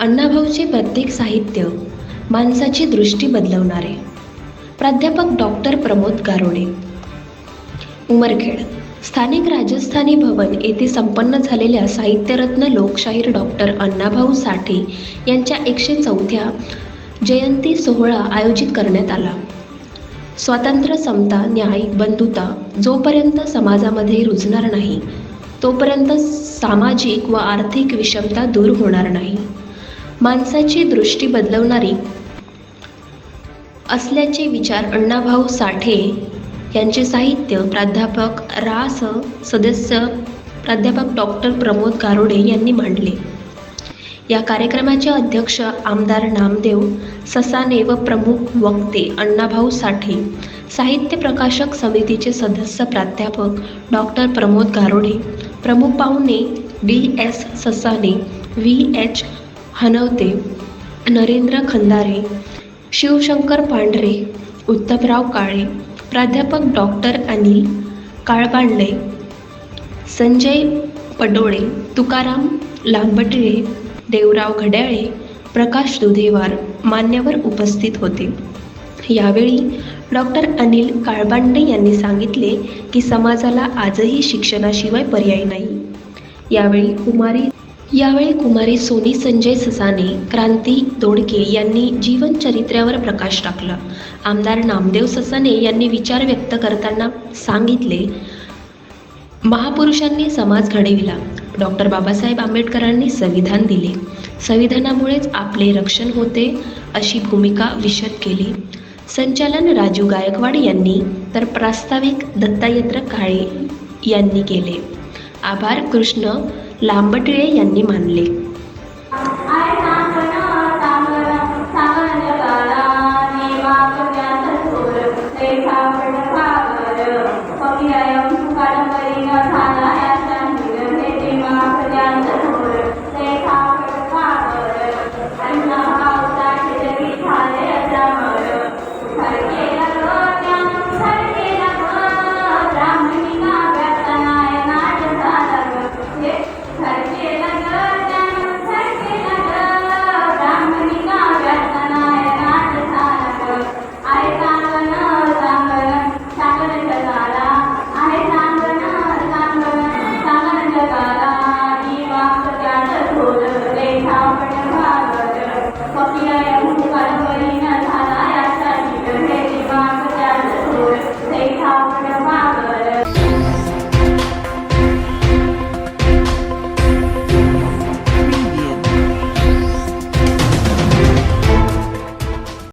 अण्णाभाऊचे प्रत्येक साहित्य माणसाची दृष्टी बदलवणारे. प्राध्यापक डॉक्टर प्रमोद गारोडे. उमरखेड स्थानिक राजस्थानी भवन येथे संपन्न झालेल्या साहित्यरत्न लोकशाहीर डॉक्टर अण्णाभाऊ साठे यांच्या एकशे चौथ्या जयंती सोहळा आयोजित करण्यात आला. स्वातंत्र्य समता न्याय बंधुता जोपर्यंत समाजामध्ये रुजणार नाही तोपर्यंत सामाजिक व आर्थिक विषमता दूर होणार नाही. माणसाची दृष्टी बदलवणारी असल्याचे विचार अण्णाभाऊ साठे यांचे साहित्य प्राध्यापक रास सदस्य प्राध्यापक डॉक्टर प्रमोद गारोडे यांनी मांडले. या कार्यक्रमाचे अध्यक्ष आमदार नामदेव ससाने व प्रमुख वक्ते अण्णाभाऊ साठे साहित्य प्रकाशक समितीचे सदस्य प्राध्यापक डॉक्टर प्रमोद गारोडे प्रमुख पाहुणे D S Sasane V H Hanvate Narendra Khandare Shivshankar Pandhare Uttamrao Kale प्राध्यापक डॉक्टर अनिल काळबांडे संजय पडोळे तुकाराम लांबटिळे देवराव घड्याळे प्रकाश दुधेवार मान्यवर उपस्थित होते. यावेळी डॉक्टर अनिल काळबांडे यांनी सांगितले की समाजाला आजही शिक्षणाशिवाय पर्याय नाही. यावेळी कुमारी यावेळी कुमारी सोनी संजय ससाने क्रांती दोडके यांनी जीवनचरित्र्यावर प्रकाश टाकला. आमदार नामदेव ससाने यांनी विचार व्यक्त करताना सांगितले महापुरुषांनी समाज घडविला. डॉक्टर बाबासाहेब आंबेडकरांनी संविधान दिले. संविधानामुळेच आपले रक्षण होते अशी भूमिका विशद केली. संचालन राजू गायकवाड यांनी तर प्रास्ताविक दत्तायत्र काळे यांनी केले. आभार कृष्ण लांबटिळे यांनी मानले.